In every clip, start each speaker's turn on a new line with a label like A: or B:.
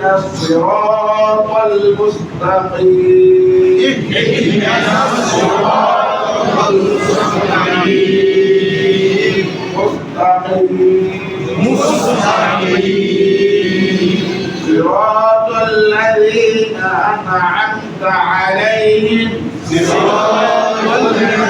A: اهدنا الصراط المستقيم. مستقيم صراط الذين أنعمت عليهم. صراط الذين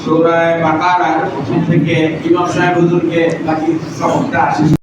A: সুরায় বাকারার থেকে ইমাম সাহেব হুজুরকে বাকি সবটা